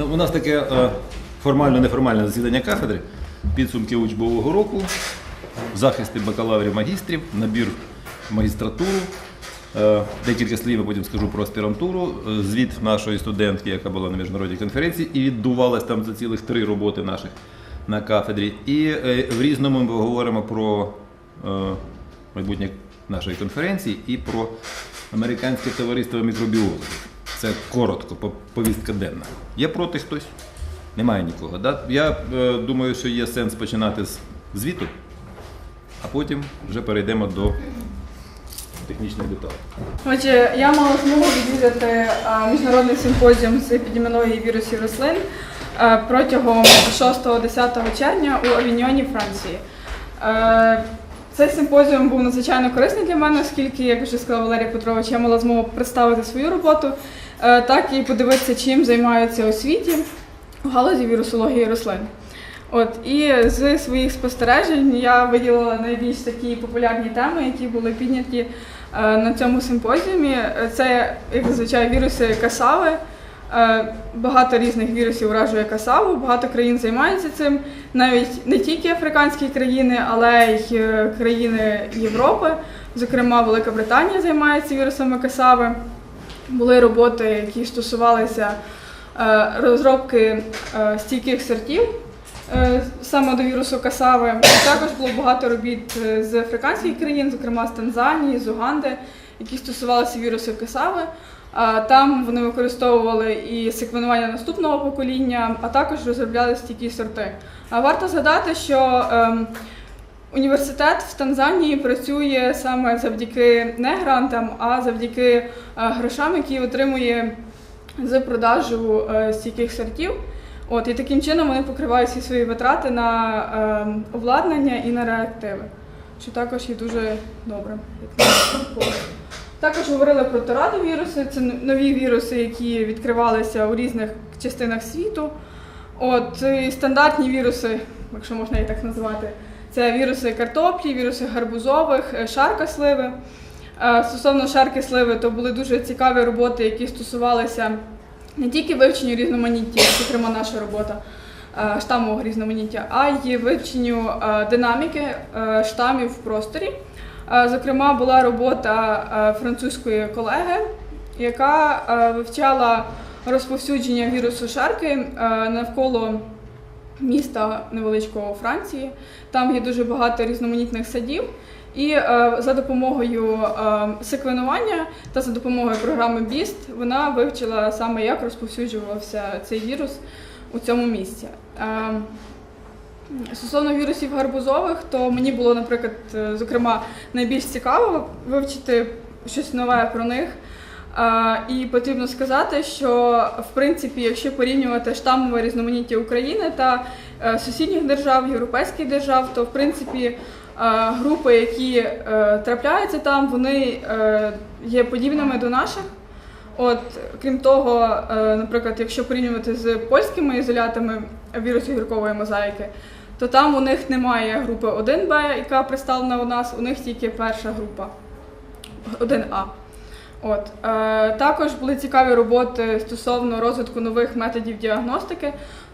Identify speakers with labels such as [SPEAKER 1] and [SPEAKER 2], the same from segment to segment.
[SPEAKER 1] Ну, у нас таке е, формально-неформальне засідання кафедри, підсумки учбового року, захисти бакалаврів магістрів, набір в магістратуру. Е, Декілька слів я потім скажу про аспірантуру. Е, Звіт нашої студентки, яка була на міжнародній конференції, і відбувалась там за цілих три роботи наших на кафедрі. І е, в різному ми говоримо про е, майбутнє нашої конференції і про американське товариство мікробіологів. Це коротко, повістка денна. Є проти хтось? Немає нікого. Да? Я е, думаю, що є сенс починати з звіту, а потім вже перейдемо до технічних деталей.
[SPEAKER 2] Отже, я мала змогу відвідати міжнародний симпозіум з епідеміології вірусів рослин протягом 6-10 червня у Авіньйоні, Франції. Цей симпозіум був надзвичайно корисний для мене, оскільки, як вже сказав Валерій Петрович, я мала змогу представити свою роботу, так і подивитися, чим займаються у світі у галузі вірусології рослин. От і з своїх спостережень я виділила найбільш такі популярні теми, які були підняті е, на цьому симпозіумі. Е, Це, як зазвичай, віруси касави. Е, Багато різних вірусів уражує касаву, багато країн займаються цим. Навіть не тільки африканські країни, але й е, країни Європи. Зокрема, Велика Британія займається вірусами касави. Були роботи, які стосувалися е, розробки е, стійких сортів е, саме до вірусу касави. Також було багато робіт з африканських країн, зокрема з Танзанії, з Уганди, які стосувалися вірусу касави. Там вони використовували і секвенування наступного покоління, а також розробляли стійкі сорти. Варто згадати, що ем, університет в Танзанії працює саме завдяки не грантам, а завдяки е, грошам, які отримує з продажу е, стійких сортів. От, і таким чином вони покривають всі свої витрати на ем, обладнання і на реактиви, що також є дуже добре. Також говорили про торадовіруси, це нові віруси, які відкривалися у різних частинах світу. От, і стандартні віруси, якщо можна їх так назвати, це віруси картоплі, віруси гарбузових, е, шарка сливи. Е, Стосовно шарки сливи, то були дуже цікаві роботи, які стосувалися не тільки вивченню різноманіття, зокрема наша робота е, штамового різноманіття, а й вивченню динаміки штамів в просторі. Зокрема, була робота французької колеги, яка вивчала розповсюдження вірусу шарки навколо міста невеличкого Франції. Там є дуже багато різноманітних садів. І е, за допомогою е, секвенування та за допомогою програми BIST вона вивчила саме, як розповсюджувався цей вірус у цьому місці. Е, Стосовно вірусів гарбузових, то мені було, наприклад, е, зокрема, найбільш цікаво вивчити щось нове про них. І потрібно сказати, що в принципі, якщо порівнювати штамове різноманіття України та е, сусідніх держав, європейських держав, то в принципі е, групи, які е, трапляються там, вони є подібними до наших. От, крім того, наприклад, якщо порівнювати з польськими ізолятами вірусу гіркової мозаїки, то там у них немає групи 1Б, яка представлена у нас, у них тільки перша група 1А. От. Е, також були цікаві роботи стосовно розвитку нових методів діагностики,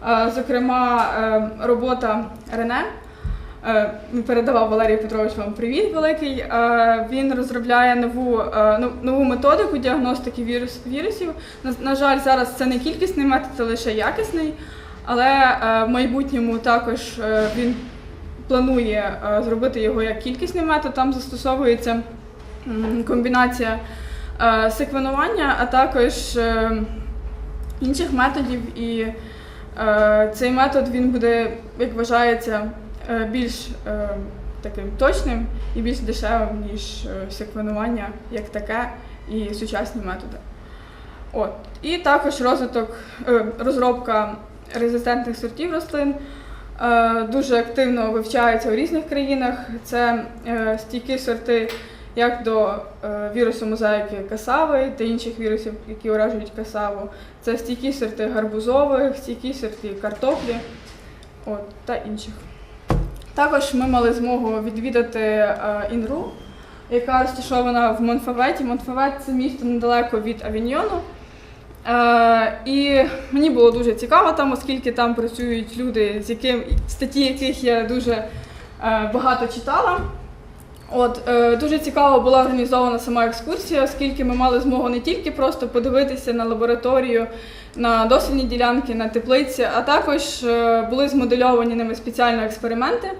[SPEAKER 2] е, зокрема, е, робота Рене. Е, передавав Валерій Петрович вам привіт великий. Е, він розробляє нову, е, нову методику діагностики вірус, вірусів. На, на жаль, зараз це не кількісний метод, це лише якісний, але е, в майбутньому також е, він планує е, зробити його як кількісний метод. Там застосовується м, комбінація е, секвенування, а також е, інших методів. І е, цей метод він буде, як вважається, е, більш е, таким точним і більш дешевим, ніж е, секвенування як таке і сучасні методи. От. І також розвиток, е, розробка резистентних сортів рослин е, дуже активно вивчається у різних країнах. Це е, стійкі сорти як до е, вірусу мозаїки касави та інших вірусів, які уражують касаву. Це стійкі сорти гарбузових, стійкі сорти картоплі от, та інших. Також ми мали змогу відвідати е, Інру, яка розташована в Монфаветі. Монфавет це місто недалеко від Авіньйону. Е, і мені було дуже цікаво там, оскільки там працюють люди, з яким статті яких я дуже багато читала. От е, дуже цікаво була організована сама екскурсія, оскільки ми мали змогу не тільки просто подивитися на лабораторію, на дослідні ділянки, на теплиці, а також е, були змодельовані ними спеціально експерименти.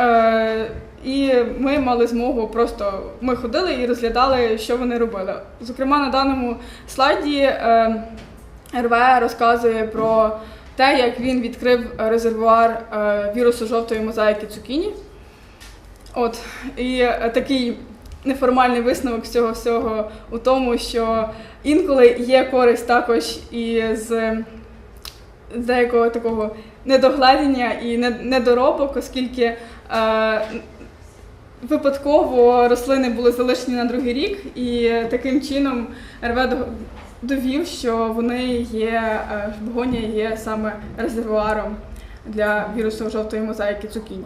[SPEAKER 2] Е, і ми мали змогу просто ми ходили і розглядали, що вони робили. Зокрема, на даному слайді е, РВЕ розказує про те, як він відкрив резервуар е, вірусу жовтої мозаїки цукіні. От і е, такий неформальний висновок цього всього у тому, що інколи є користь також і з деякого такого недогледіння і не- недоробок, оскільки е, випадково рослини були залишені на другий рік, і таким чином РВ довів, що вони є, е, є саме резервуаром для вірусу жовтої мозаїки цукіні.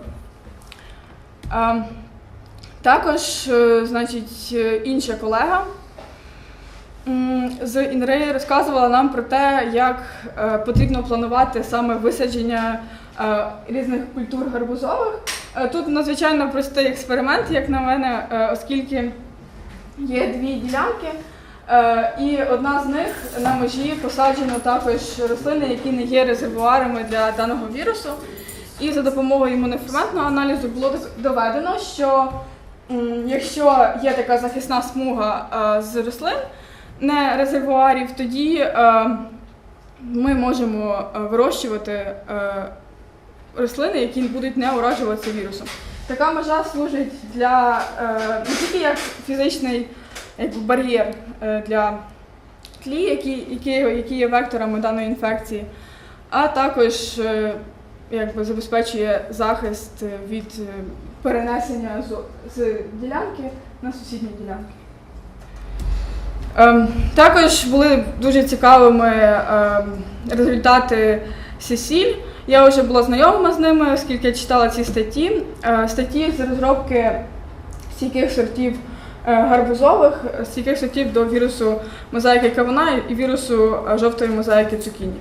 [SPEAKER 2] Також, е, значить, е, інша колега з Інри розказувала нам про те, як е, потрібно планувати саме висадження різних культур гарбузових. Тут надзвичайно простий експеримент, як на мене, оскільки є дві ділянки, і одна з них на межі посаджено також рослини, які не є резервуарами для даного вірусу. І за допомогою імуноферментного аналізу було доведено, що якщо є така захисна смуга е, з рослин, не резервуарів, тоді е, ми можемо е, вирощувати рослини, які будуть не уражуватися вірусом. Така межа служить для не тільки як фізичний якби, бар'єр для тлі, які, які, є векторами даної інфекції, а також якби, забезпечує захист від е, перенесення з, з ділянки на сусідні ділянки. Ем, також були дуже цікавими ем, результати Сесіль. Я вже була знайома з ними, оскільки я читала ці статті. Е, статті з розробки стійких сортів е, гарбузових, стійких сортів до вірусу мозаїки кавуна і вірусу е, жовтої мозаїки цукіні.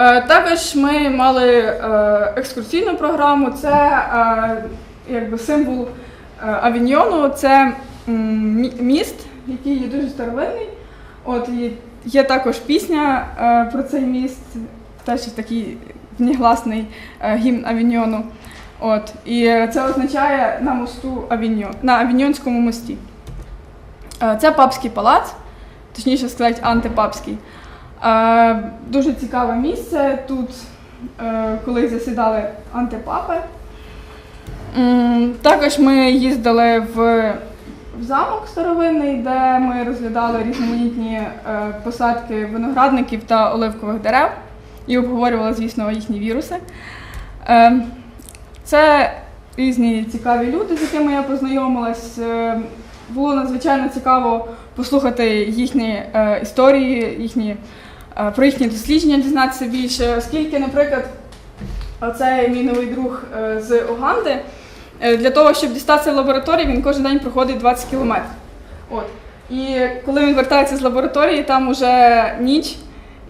[SPEAKER 2] Е, Також ми мали е, екскурсійну програму. Це е, якби символ Авіньйону. Це міст, який є дуже старовинний. От є також пісня про цей міст, теж такий негласний гімн Авіньйону. От і це означає на мосту Авіньйон, на Авіньйонському мості. Це папський палац, точніше сказати, антипапський. Дуже цікаве місце. Тут е, колись засідали антипапи. Також ми їздили в, замок старовинний, де ми розглядали різноманітні е, посадки виноградників та оливкових дерев і обговорювали, звісно, їхні віруси. Е, Це різні цікаві люди, з якими я познайомилась. Було надзвичайно цікаво послухати їхні історії, їхні, про їхні дослідження, дізнатися більше, оскільки, наприклад, оцей мій новий друг е, з Уганди, е, для того, щоб дістатися в лабораторії, він кожен день проходить 20 кілометрів. От. І коли він вертається з лабораторії, там уже ніч,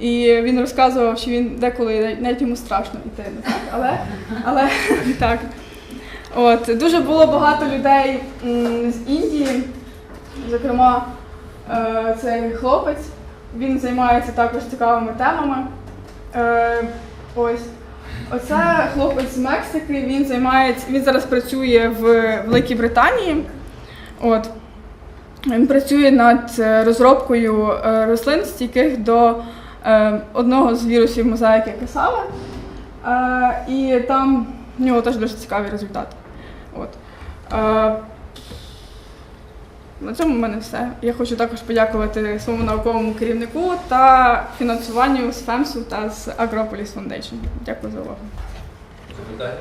[SPEAKER 2] і він розказував, що він деколи навіть йому страшно йти. Так? Але, але так. От. Дуже було багато людей з Індії, зокрема, е, цей хлопець. Він займається також цікавими темами. Е, ось. Оце хлопець з Мексики, він займається, він зараз працює в Великій Британії. От. Він працює над е, розробкою е, рослин, стійких до е, одного з вірусів мозаїки Касава. Е, і там в нього теж дуже цікаві результати. От. Е, на цьому в мене все. Я хочу також подякувати своєму науковому керівнику та фінансуванню з ФЕМСу та з Агрополіс Foundation. Дякую за увагу.
[SPEAKER 3] Запитання?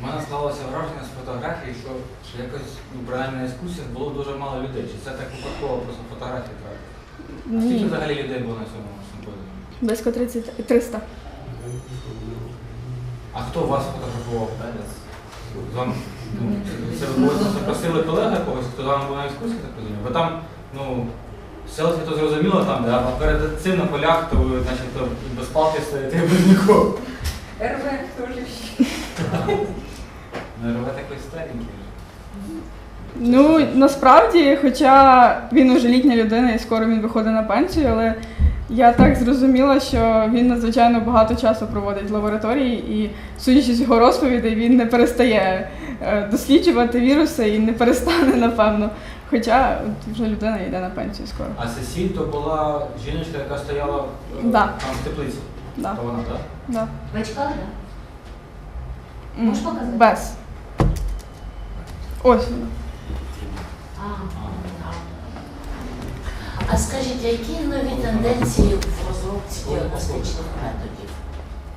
[SPEAKER 4] У мене склалося враження з фотографії, що, що якось, ну, принаймні на екскурсіях було дуже мало людей. Чи це так випадково просто фотографії трапили? А скільки взагалі людей було на цьому симпозіумі?
[SPEAKER 2] близько 30, 300.
[SPEAKER 4] А хто вас фотографував? Вам ну, це когось запросили колега когось, хто з вами був на екскурсії, так розумію? Бо там, ну, селфі то зрозуміло там, да, а перед цим на полях, то ви, значить, то без палки стоїте без нікого.
[SPEAKER 5] РВ теж.
[SPEAKER 4] Ну, рве такий старенький.
[SPEAKER 2] Ну, насправді, хоча він уже літня людина і скоро він виходить на пенсію, але я так зрозуміла, що він надзвичайно багато часу проводить в лабораторії, і судячи з його розповідей, він не перестає е, досліджувати віруси і не перестане, напевно. Хоча вже людина йде на пенсію скоро.
[SPEAKER 4] А Сесіль то була жіночка, яка стояла е,
[SPEAKER 2] Да.
[SPEAKER 4] там в теплиці.
[SPEAKER 2] Да,
[SPEAKER 4] То вона, так?
[SPEAKER 2] да.
[SPEAKER 5] В очках, да? Можеш показати?
[SPEAKER 2] Без. Ось вона.
[SPEAKER 5] А, а скажіть, які нові тенденції в розробці діагностичних методів?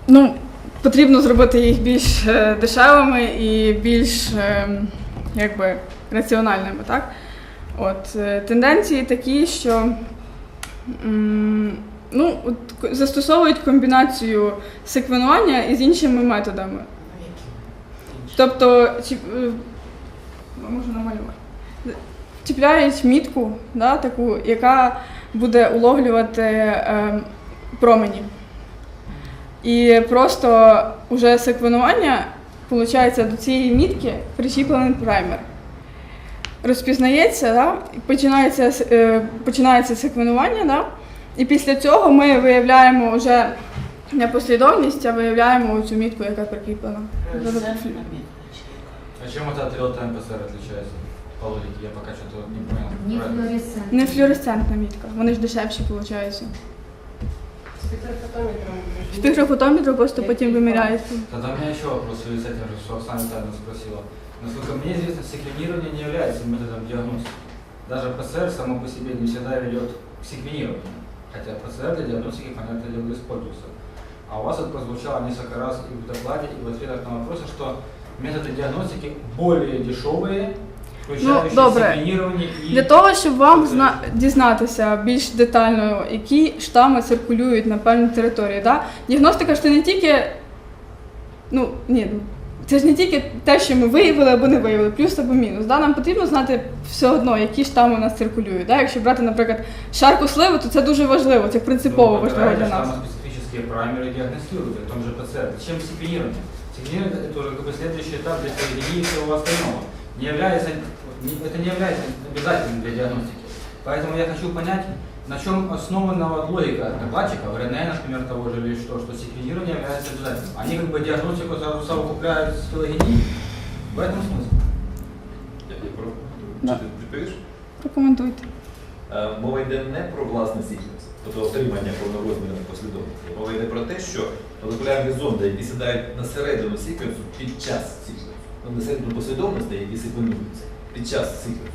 [SPEAKER 2] Ну, потрібно зробити їх більш е, дешевими і більш е, якби, раціональними, так? От, е, тенденції такі, що ну, от, застосовують комбінацію секвенування із іншими методами. Тобто, е, можу намалювати. Чіпляють мітку, да, таку, яка буде уловлювати е, промені. І просто уже секвенування, виходить, до цієї мітки причіплений праймер. Розпізнається, да, починається, е, починається секвенування, да, і після цього ми виявляємо вже не послідовність, а виявляємо цю мітку, яка прикріплена.
[SPEAKER 5] Яка?
[SPEAKER 4] А чем это от реал-тайм ПСР отличается? По логике, я пока что-то не понял.
[SPEAKER 5] Не
[SPEAKER 4] Правильно.
[SPEAKER 5] флуоресцент.
[SPEAKER 2] Не флюоресцентна мітка, вони ж дешевші, виходить. Спектрофотометр просто потім виміряється.
[SPEAKER 4] Тогда у меня еще вопрос в связи с этим, что Оксана Витальевна спросила. Насколько мне известно, секвенирование не является методом диагностики. Даже ПЦР само по себе не всегда ведет к секвенированию. Хотя ПЦР для диагностики, понятное дело, используется. А у вас это прозвучало несколько раз и в докладе, и в ответах на вопросы, что методы диагностики более дешевые, включающие
[SPEAKER 2] добре.
[SPEAKER 4] секвенирование и...
[SPEAKER 2] Для того, щоб вам зна- дізнатися більш детально, які штами циркулюють на певній території. Да? Діагностика ж це не тільки. Ну, ні, ну, це ж не тільки те, що ми виявили або не виявили, плюс або мінус. Да? Нам потрібно знати все одно, які штами у нас циркулюють. Да? Якщо брати, наприклад, шарку сливи, то це дуже важливо, це принципово
[SPEAKER 4] Ну,
[SPEAKER 2] важливо для
[SPEAKER 4] выбираете
[SPEAKER 2] нас.
[SPEAKER 4] специфические праймеры диагностируете, в том же ПЦР. Зачем секвенирование? Секвенирование это уже как бы следующий этап для проведения всего остального. Не является, не- это не является обязательным для диагностики. Поэтому я хочу понять, на чем основана вот логика докладчика, в РНН, например, того же или что, что секвенирование является обязательным. Они как бы диагностику сразу совокупляют с филогенией. В этом смысл.
[SPEAKER 1] Я- я про-
[SPEAKER 2] Да.
[SPEAKER 1] Чи ти відповіш?
[SPEAKER 2] Прокоментуйте.
[SPEAKER 1] Е, Мова йде не про власний секвенс, тобто отримання повнорозмірної послідовності. Мова йде про те, що молекулярні зонди, які сідають на середину секвенсу під час секвенсу, середину послідовностей, які секвенуються під час секвенсу.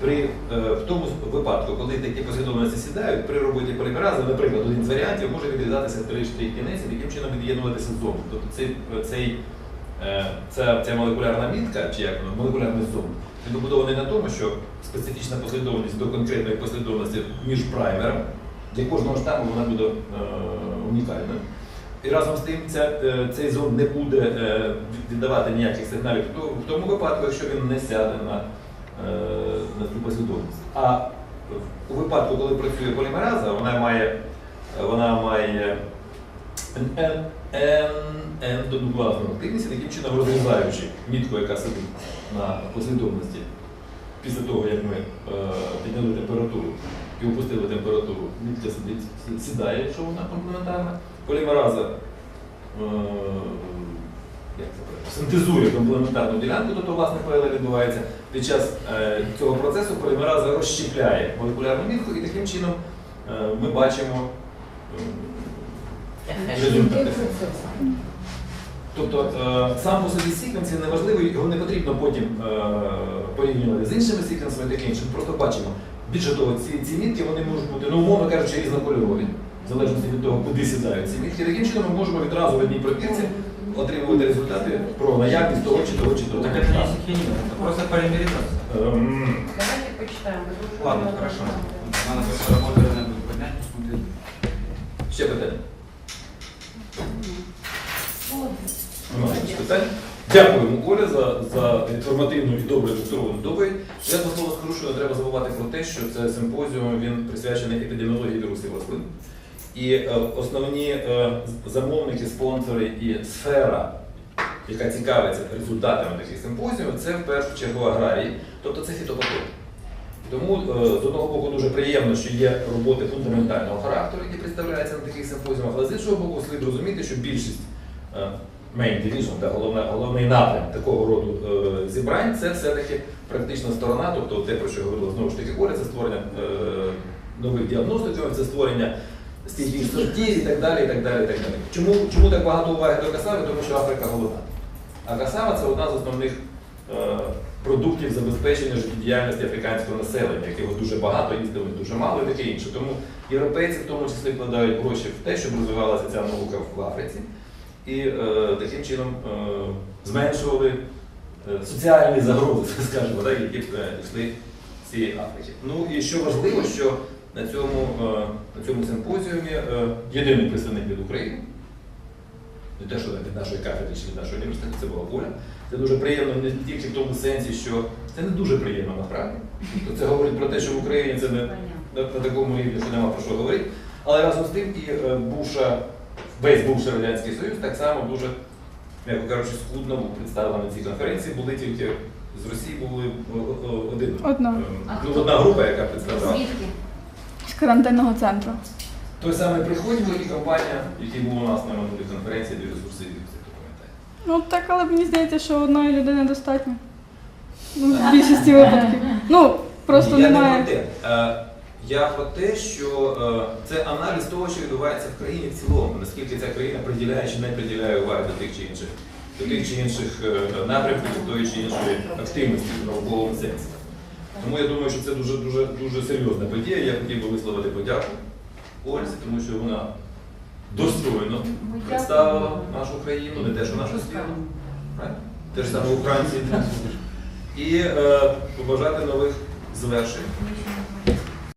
[SPEAKER 1] При, е, в тому випадку, коли такі послідовності сідають, при роботі полімеразу, наприклад, один з варіантів може відрізатися три штрих кінець і таким чином від'єднуватися з. Тобто цей, цей, е, ця, ця молекулярна мітка, чи як воно, молекулярний зонд, він побудований на тому, що специфічна послідовність до конкретної послідовності між праймером, для кожного штаму вона буде е, унікальна. І разом з тим ця, е, цей зонд не буде е, віддавати ніяких сигналів в тому випадку, якщо він не сяде на, е, на цю послідовність. А у випадку, коли працює полімераза, вона має, вона має ен- ен- активність, таким чином розрізаючи мітку, яка сидить на послідовності після того, як ми підняли температуру і опустили температуру, сидить, сідає, якщо вона комплементарна. Полімераза е, як це синтезує комплементарну ділянку, тобто власне ПЛР відбувається. Під час е, цього процесу полімераза розщепляє молекулярну мітку і таким чином е, ми бачимо е, результати. Тобто е, сам по собі секвенс є неважливий, його не потрібно потім е, порівнювати з іншими секвенсами і таке інше. Ми Просто бачимо. Більше того, ці, ці мітки вони можуть бути, ну, умовно кажучи, різнокольорові, в залежності від того, куди сідають ці мітки. Таким чином ми можемо відразу в одній пробірці отримувати результати про наявність того чи того чи того.
[SPEAKER 4] Так это не секвенирование, это просто полимеризация.
[SPEAKER 1] Ем,
[SPEAKER 5] Давайте почитаємо.
[SPEAKER 4] Ладно, хорошо. Надо просто работу РНН будет поднять, посмотреть.
[SPEAKER 1] Ще питання? Питань? Дякуємо, Оля, за, за інформативну і добре ілюстровану доповідь. Я по слову скажу, що не треба забувати про те, що це симпозіум він присвячений епідеміології вірусів рослин. І е, основні е, замовники, спонсори і сфера, яка цікавиться результатами таких симпозіумів, це в першу чергу аграрії, тобто це фітопатологи. Тому е, з одного боку дуже приємно, що є роботи фундаментального характеру, які представляються на таких симпозіумах, але з іншого боку, слід розуміти, що більшість е, main division, та головна, головний напрям такого роду е, зібрань це все-таки практична сторона, тобто те, про що говорила знову ж таки Оля, це створення е, нових діагностиків, це створення стійких сортів і так далі. і так далі, і так далі. Чому, чому так багато уваги до касави? Тому що Африка голодна. А касава це одна з основних е, продуктів забезпечення життєдіяльності африканського населення, якого дуже багато, їздили дуже мало і таке інше. Тому європейці в тому числі вкладають гроші в те, щоб розвивалася ця наука в Африці. І е, таким чином е, зменшували е, соціальні загрози, скажімо, так, які е, йшли з цієї Африки. Ну і що важливо, що на цьому, е, на цьому симпозіумі е, єдиний представник від України, не те, що від нашої кафедри чи від нашого університету, це була Оля. Це дуже приємно не тільки в тому сенсі, що це не дуже приємно насправді. Тобто це говорить про те, що в Україні це не на, такому рівні, що нема про що говорити. Але разом з тим і е, бувша, весь бувший Радянський Союз так само дуже, м'яко кажучи, скудно був представлений на цій конференції. Були тільки з Росії були о- о- один,
[SPEAKER 2] Одна.
[SPEAKER 1] е, ну, одна група, яка представляла.
[SPEAKER 5] Звідки?
[SPEAKER 2] З карантинного центру.
[SPEAKER 1] Той самий приходько і компанія, який був у нас на минулій конференції, де ресурси хто пам'ятає.
[SPEAKER 2] Ну так, але мені здається, що одної людини достатньо. Ну, в більшості випадків. Ну, просто
[SPEAKER 1] я
[SPEAKER 2] немає.
[SPEAKER 1] не. Е, Я про те, що е, це аналіз того, що відбувається в країні в цілому, наскільки ця країна приділяє чи не приділяє уваги до тих чи інших, до тих чи інших е, напрямків, до тої чи іншої активності в науковому сенсі. Тому я думаю, що це дуже дуже дуже серйозна подія. Я хотів би висловити подяку Ользі, тому що вона достойно представила нашу країну, не те, що нашу спільну. Те ж саме у Франції. І е, побажати нових звершень.